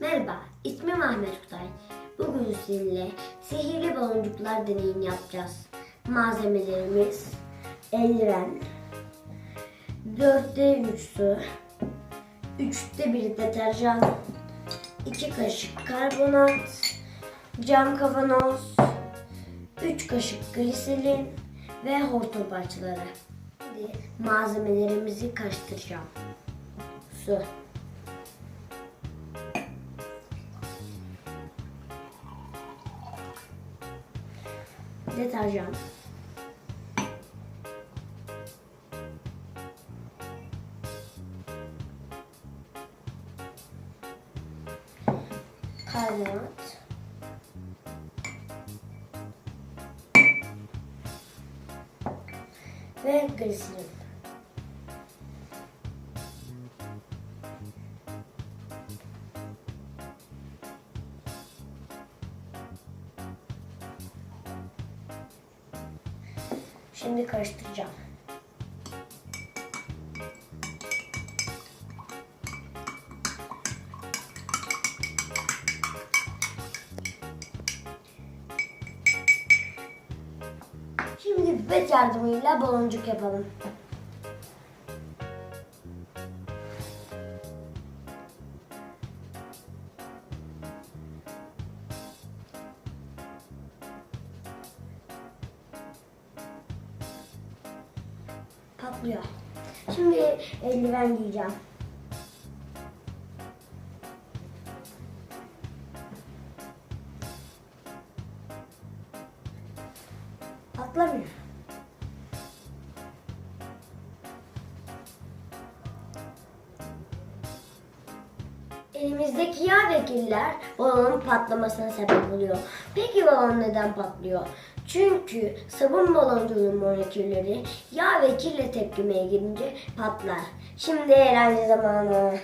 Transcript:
Merhaba, ismim Ahmet Kutay. Bugün sizinle sihirli baloncuklar deneyini yapacağız. Malzemelerimiz eldiven, dörtte üç su, üçte bir deterjan, iki kaşık karbonat, cam kavanoz, üç kaşık gliserin ve hortum parçaları. Şimdi malzemelerimizi karıştıracağım. Su. Deterjan. Karbonat. Ve gliserin. Şimdi karıştıracağım. Şimdi pipet yardımıyla baloncuk yapalım. Patlıyor. Şimdi eldiven giyeceğim. Patlamıyor. Elimizdeki yağ ve balonun patlamasına sebep oluyor. Peki balon neden patlıyor? Çünkü sabun baloncuğunun molekülleri yağ ve kirle tepkimeye girince patlar. Şimdi eğlence zamanı.